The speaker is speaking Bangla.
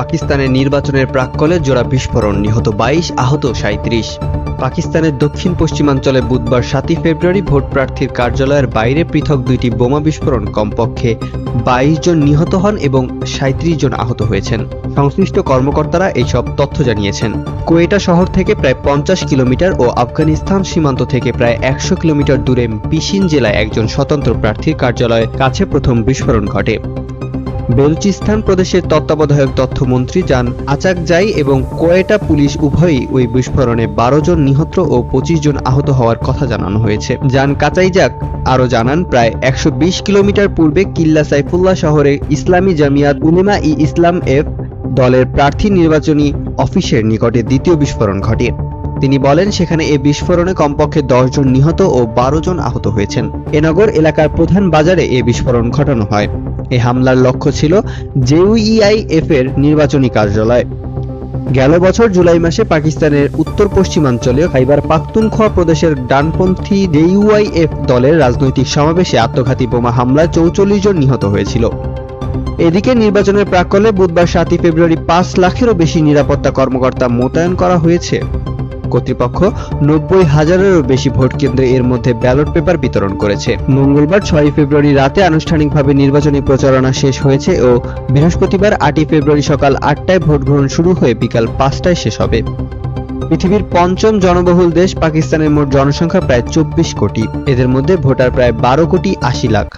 পাকিস্তানের নির্বাচনের প্রাক্কলে জোড়া বিস্ফোরণ, নিহত বাইশ, আহত সাঁত্রিশ পাকিস্তানের দক্ষিণ পশ্চিমাঞ্চলে বুধবার সাতই ফেব্রুয়ারি ভোট প্রার্থীর কার্যালয়ের বাইরে পৃথক দুইটি বোমা বিস্ফোরণ কমপক্ষে বাইশ জন নিহত হন এবং সাঁত্রিশ জন আহত হয়েছেন। সংশ্লিষ্ট কর্মকর্তারা এইসব তথ্য জানিয়েছেন। কোয়েটা শহর থেকে প্রায় পঞ্চাশ কিলোমিটার ও আফগানিস্তান সীমান্ত থেকে প্রায় একশো কিলোমিটার দূরে পিসিন জেলায় একজন স্বতন্ত্র প্রার্থীর কার্যালয়ের কাছে প্রথম বিস্ফোরণ ঘটে। বেলুচিস্তান প্রদেশের তত্ত্বাবধায়ক তথ্যমন্ত্রী যান আচাকজাই এবং কোয়েটা পুলিশ উভয়ই ওই বিস্ফোরণে বারো জন নিহত ও পঁচিশ জন আহত হওয়ার কথা জানানো হয়েছে। যান কাচাইজাক আরও জানান, প্রায় একশো বিশ কিলোমিটার পূর্বে কিল্লা সাইফুল্লাহ শহরে ইসলামী জামিয়াত উলেমা ই ইসলাম এফ দলের প্রার্থী নির্বাচনী অফিসের নিকটে দ্বিতীয় বিস্ফোরণ ঘটে। তিনি বলেন, সেখানে এ বিস্ফোরণে কমপক্ষে দশ জন নিহত ও বারো জন আহত হয়েছেন। এনগর এলাকার প্রধান বাজারে এ বিস্ফোরণ ঘটানো হয়। এ হামলার লক্ষ্য ছিল জেইউইআইএফ এর নির্বাচনী কার্যালয়। গেল বছর জুলাই মাসে পাকিস্তানের উত্তর পশ্চিমাঞ্চলে খাইবার পাখতুনখোয়া প্রদেশের ডানপন্থী জেইউআইএফ দলের রাজনৈতিক সমাবেশে আত্মঘাতী বোমা হামলায় চৌচল্লিশ জন নিহত হয়েছিল। এদিকে নির্বাচনের প্রাক্কলে বুধবার সাতই ফেব্রুয়ারি পাঁচ লাখেরও বেশি নিরাপত্তা কর্মকর্তা মোতায়েন করা হয়েছে। কর্তৃপক্ষ নব্বই হাজারেরও বেশি ভোট কেন্দ্রে এর মধ্যে ব্যালট পেপার বিতরণ করেছে। মঙ্গলবার ছয় ফেব্রুয়ারি রাতে আনুষ্ঠানিকভাবে নির্বাচনী প্রচারণা শেষ হয়েছে ও বৃহস্পতিবার আটই ফেব্রুয়ারি সকাল আটটায় ভোট গ্রহণ শুরু হয়ে বিকাল পাঁচটায় শেষ হবে। পৃথিবীর পঞ্চম জনবহুল দেশ পাকিস্তানের মোট জনসংখ্যা প্রায় চব্বিশ কোটি। এদের মধ্যে ভোটার প্রায় বারো কোটি আশি লাখ।